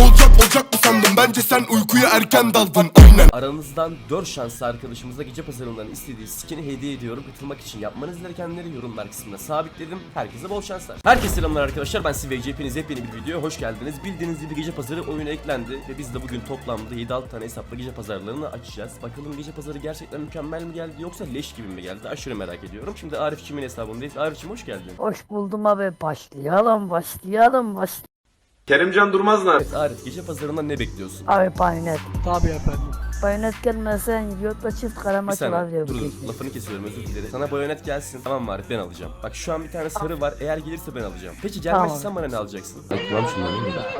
Ne olacak olacak mı sandın Bence sen uykuya erken daldın Aynen Aranızdan 4 şanslı arkadaşımıza gece pazarından istediği skin'i hediye ediyorum. Katılmak için yapmanız gerekenleri yorumlar kısmına sabitledim. Herkese bol şanslar. Herkese selamlar arkadaşlar. Ben Sivej. Hepiniz yepyeni bir videoya hoş geldiniz. Bildiğiniz gibi gece pazarı oyuna eklendi ve biz de bugün toplamda 7-6 tane hesapla gece pazarlarını açacağız. Bakalım gece pazarı gerçekten mükemmel mi geldi yoksa leş gibi mi geldi? Aşırı merak ediyorum. Şimdi Arif kimin hesabındayız? Arif'cim hoş geldin. Hoş buldum abi. Başlayalım, başlayalım, başlayalım. Kerimcan Durmazlar. Evet Arif gece pazarından ne bekliyorsun? Abi bayonet. Tabii efendim. Bayonet gelmezse yurtta çift Bir maç saniye olabilir. dur bu dur gece. lafını kesiyorum özür dilerim. Sana bayonet gelsin tamam mı Arif ben alacağım. Bak şu an bir tane sarı var eğer gelirse ben alacağım. Peki gelmezse Tamam. sen bana ne alacaksın? Tamam şundan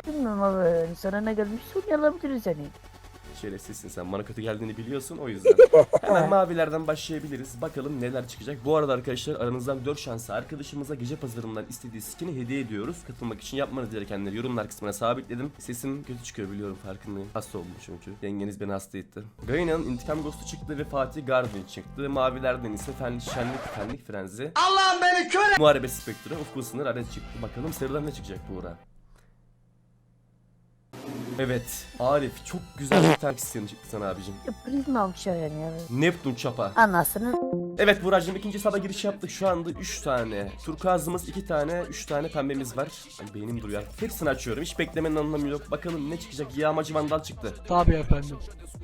Bilmiyorum abi. Sana ne gelmiş oynayabiliriz seni. Şerefsizsin sen bana kötü geldiğini biliyorsun o yüzden. Hemen mavilerden başlayabiliriz. Bakalım neler çıkacak. Bu arada arkadaşlar aranızdan 4 şanslı arkadaşımıza gece pazarından istediği skin'i hediye ediyoruz. Katılmak için yapmanız gerekenleri yorumlar kısmına sabitledim. Sesim kötü çıkıyor biliyorum farkındayım. Hasta oldum çünkü. Dengeniz beni hasta etti. Gaina'nın intikam ghost'u çıktı ve Fatih Garvin çıktı. Mavilerden ise Fen Şenlik Fenlik Frenzi. Allah'ım beni kör Muharebe Spectre, Ufku Sınır Aret çıktı. Bakalım sarıdan ne çıkacak bu uğra. Evet, Arif çok güzel bir tane isteyen çıktı sana abicim. Prizma okşar yani. Neptun çapa. Anasının Evet Buracığım ikinci saba giriş yaptık. Şu anda 3 tane. Turkuazımız 2 tane, 3 tane pembemiz var. Ay beynim duruyor. Hepsini açıyorum. Hiç beklemenin anlamı yok. Bakalım ne çıkacak. Yağmacı Vandal çıktı. Tabii efendim.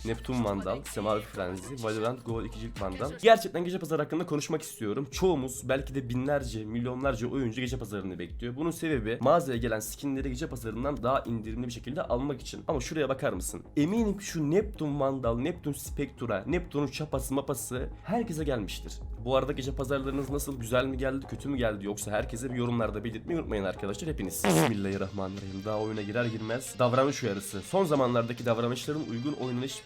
Neptun Vandal, Semavi Frenzy, Valorant Go 2 cilt Vandal. Gerçekten gece pazarı hakkında konuşmak istiyorum. Çoğumuz belki de binlerce, milyonlarca oyuncu gece pazarını bekliyor. Bunun sebebi mağazaya gelen skinleri gece pazarından daha indirimli bir şekilde almak için. Ama şuraya bakar mısın? Eminim şu Neptun Vandal, Neptun Spectra, Neptun'un çapası mapası herkese gelmiştir. Bu arada gece pazarlarınız nasıl? Güzel mi geldi, kötü mü geldi? Yoksa herkese bir yorumlarda belirtmeyi unutmayın arkadaşlar hepiniz. Bismillahirrahmanirrahim. Daha oyuna girer girmez davranış uyarısı. Son zamanlardaki davranışların uygun oynanış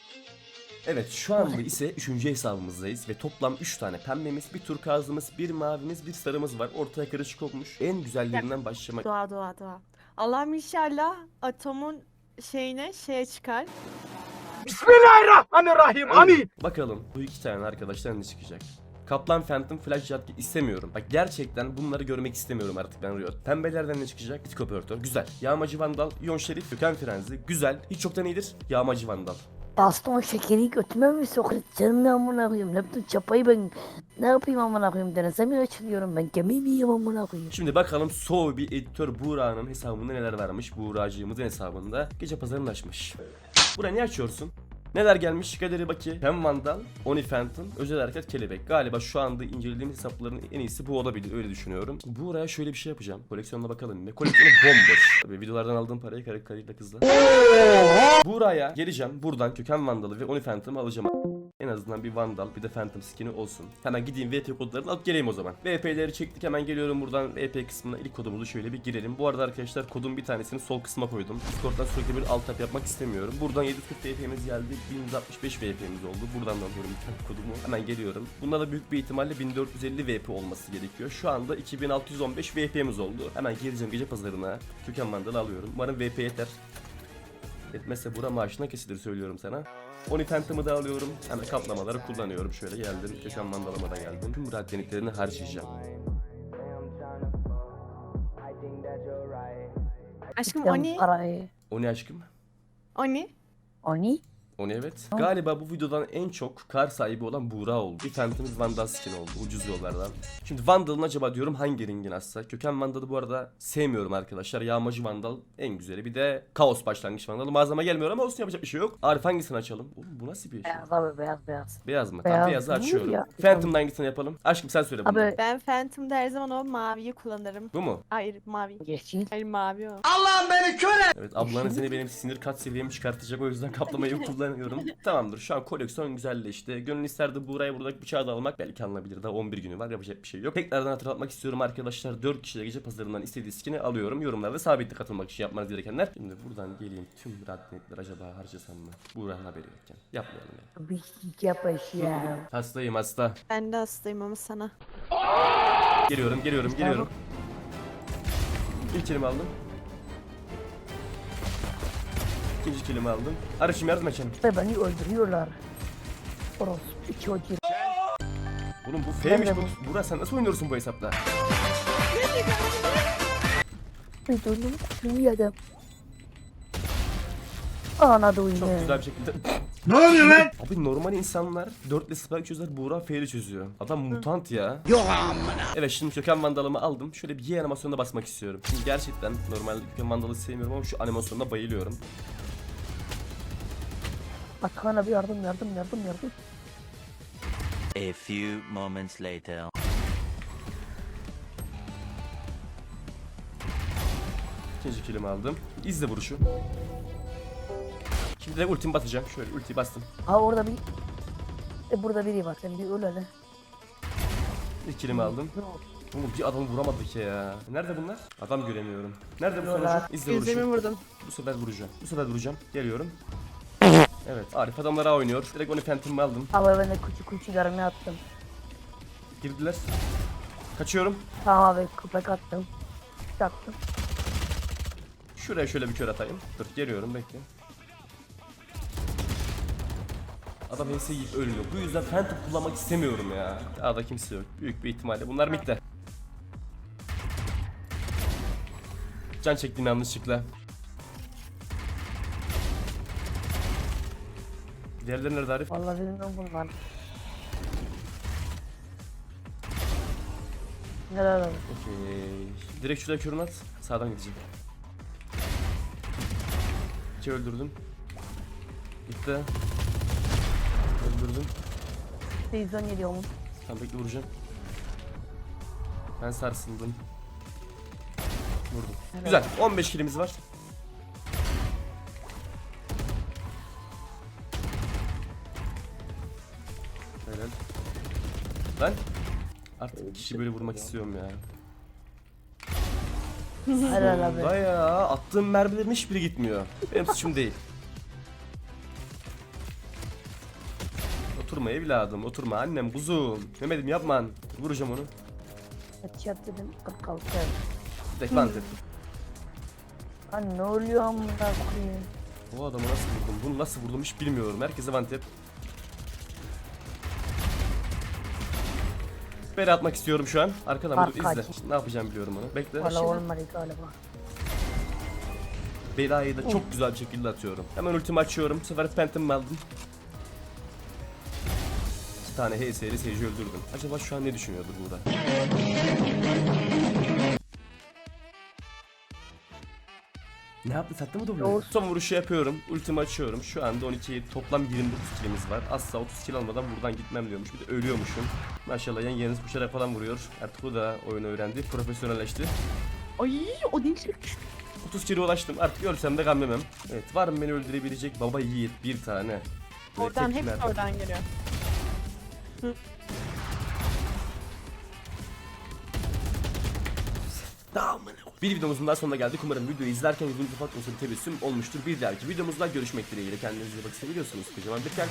Evet şu anda ise 3. hesabımızdayız ve toplam 3 tane pembemiz, bir turkuazımız, bir mavimiz, bir sarımız var. Ortaya karışık olmuş. En güzellerinden başlamak. Dua dua dua. Allah'ım inşallah atomun şeyine şeye çıkar. Bismillahirrahmanirrahim. Amin. Bakalım bu iki tane arkadaşlar ne çıkacak? Kaplan Phantom Flash Jet istemiyorum. Bak gerçekten bunları görmek istemiyorum artık ben Riot. Pembelerden ne çıkacak? Operatör. Güzel. Yağmacı Vandal, Ion Şerif, Gökhan Frenzi. Güzel. Hiç çoktan iyidir. Yağmacı Vandal. baston şekeri götüme mi sokuyor? Canım ya amına koyayım. Laptop çapayı ben ne yapayım amına koyayım? Denesem ya açılıyorum ben. Gemi miyim amına koyayım? Şimdi bakalım Soğuk bir editör Buğra'nın hesabında neler varmış. Buğracığımızın hesabında gece pazarını açmış. Buraya ne açıyorsun? Neler gelmiş? Galeri Baki, Hem Vandal, Oni Phantom, Özel Hareket Kelebek. Galiba şu anda incelediğimiz hesapların en iyisi bu olabilir. Öyle düşünüyorum. Buraya şöyle bir şey yapacağım. Koleksiyonuna bakalım bir. Koleksiyonu bomboş. Tabii videolardan aldığım parayı karı karıyla kızla. Buraya geleceğim. Buradan Köken Vandal'ı ve Oni Phantom'ı alacağım. En azından bir Vandal bir de Phantom skin'i olsun. Hemen gideyim VP kodlarını alıp geleyim o zaman. VP'leri çektik hemen geliyorum buradan VP kısmına ilk kodumuzu şöyle bir girelim. Bu arada arkadaşlar kodun bir tanesini sol kısma koydum. Discord'dan sürekli bir alt tap yapmak istemiyorum. Buradan 740 VP'miz geldi. 1165 VP'miz oldu. Buradan da alıyorum bir kodumu. Hemen geliyorum. Bunda da büyük bir ihtimalle 1450 VP olması gerekiyor. Şu anda 2615 VP'miz oldu. Hemen geleceğim gece pazarına. Köken Vandal'ı alıyorum. Umarım VP yeter. Etmezse bura maaşına kesilir söylüyorum sana. Oni Phantom'ı da alıyorum. Hemen kaplamaları kullanıyorum. Şöyle geldim. Köşen mandalama da geldim. Tüm radyaniklerini harcayacağım. Aşkım Oni. parayı. Oni aşkım. Oni. Oni? Oni evet. Galiba bu videodan en çok kar sahibi olan Buğra oldu. Bir Phantom'ız Vandal skin oldu ucuz yollardan. Şimdi Vandal'ın acaba diyorum hangi ringin atsa? Köken Vandal'ı bu arada sevmiyorum arkadaşlar. Yağmacı Vandal en güzeli. Bir de Kaos başlangıç Vandalı. Malzeme gelmiyor ama olsun yapacak bir şey yok. Arif hangisini açalım? Oğlum bu nasıl bir şey? Beyaz abi beyaz beyaz. Beyaz mı? Beyaz Tamam beyazı değil açıyorum. ya. Phantom'dan hangisini yapalım? Aşkım sen söyle bunu. Abi Ben Phantom'da her zaman o maviyi kullanırım. Bu mu? Hayır mavi. yeşil. Hayır mavi o. Evet ablanın seni benim sinir kat seviyemi çıkartacak o yüzden kaplamayı kullanıyorum. Tamamdır şu an koleksiyon güzelleşti. Gönül isterdi buraya buradaki bıçağı da almak belki alınabilir daha 11 günü var yapacak bir şey yok. Tekrardan hatırlatmak istiyorum arkadaşlar 4 kişi de gece pazarından istediği skin'i alıyorum. Yorumlarda sabitli katılmak için yapmanız gerekenler. Şimdi buradan geleyim tüm radnetler acaba harcasam mı? Buğra'nın haberi yokken. Yapmayalım ya. Bir şey yapacağım. Hastayım hasta. Ben de hastayım ama sana. Geliyorum geliyorum geliyorum. İlk aldım. İkinci kelime aldım. Arışım yardım et canım. Ve beni öldürüyorlar. Orospu çocuğu. Oğlum bu F'miş Nerede bu. Buğra sen nasıl oynuyorsun bu hesapta? Bir dönüm kutuyu yedim. Ana Çok duyuyor. güzel bir şekilde. Ne oluyor lan? Abi normal insanlar 4 ile spike çözer Buğra F'li çözüyor. Adam mutant ya. Yok Evet şimdi köken vandalımı aldım. Şöyle bir Y animasyonuna basmak istiyorum. Şimdi gerçekten normal köken vandalı sevmiyorum ama şu animasyonuna bayılıyorum. Atakan abi yardım yardım yardım yardım. A few moments later. İkinci kilimi aldım. İzle vuruşu. Şimdi de ultimi basacağım. Şöyle ultiyi bastım. Ha orada bir... E burada biri var sen bir öl hele. İlk kilimi aldım. Oğlum bir adamı vuramadık ya. Nerede bunlar? Adam göremiyorum. Nerede bu sonucu? İzle vuruşu. vurdum. Bu sefer vuracağım. Bu sefer vuracağım. Geliyorum. Evet Arif adamlara oynuyor. Direkt onu Phantom'ı aldım. Ama ben de küçük küçük yarımı attım. Girdiler. Kaçıyorum. Tamam abi köpek attım. Attım. Şuraya şöyle bir kör atayım. Dur geliyorum bekle. Adam HS ölüyor. Bu yüzden Phantom kullanmak istemiyorum ya. Dağda kimse yok. Büyük bir ihtimalle. Bunlar midde. Can çektim yanlışlıkla. Diğerleri nerede Arif? Vallahi bilmiyorum bunlar. Neler oldu? Okey. Direkt şuraya körünü at. Sağdan gidecek. İki öldürdüm. Gitti. Öldürdüm. 117 olmuş. Tamam bekle vuracağım. Ben sarsıldım. Vurdum. Güzel. 15 kilimiz var. Ben artık kişi böyle vurmak istiyorum ya. Sonunda ya attığım mermilerin hiçbiri gitmiyor. Benim suçum değil. Oturma evladım oturma annem kuzum. Mehmet'im yapma. Vuracağım onu. Headshot dedim 46. Tek lan dedim. Lan ne oluyor amına koyayım? O adamı nasıl vurdum? Bunu nasıl vurdum hiç bilmiyorum. Herkese one Beri atmak istiyorum şu an. Arkadan Arka izle. Ne yapacağım biliyorum onu. Bekle. Valla olmadı galiba. Belayı da çok güzel bir şekilde atıyorum. Hemen ultimi açıyorum. Bu sefer Phantom'ı aldım. İki tane HS'li seyirci öldürdüm. Acaba şu an ne düşünüyordur burada? Ne yaptı sattı mı? Doğru. Son vuruşu yapıyorum. Ultimi açıyorum. Şu anda 12 toplam 29 kilimiz var. Asla 30 kil almadan buradan gitmem diyormuş. Bir de ölüyormuşum. Maşallah yengeeniz kuşarak falan vuruyor. Artık o da oyunu öğrendi. Profesyonelleşti. Ay o değil. 30 kilo ulaştım. Artık ölsem de gam yemem. Evet var mı beni öldürebilecek baba yiğit bir tane. Oradan mermi. oradan geliyor. Bir videomuzun daha sonuna geldik. Umarım videoyu izlerken yüzünüzde ufak bir tebessüm olmuştur. Bir dahaki videomuzda görüşmek dileğiyle. Kendinize iyi bakın. Seviyorsunuz. Kocaman bir kalp.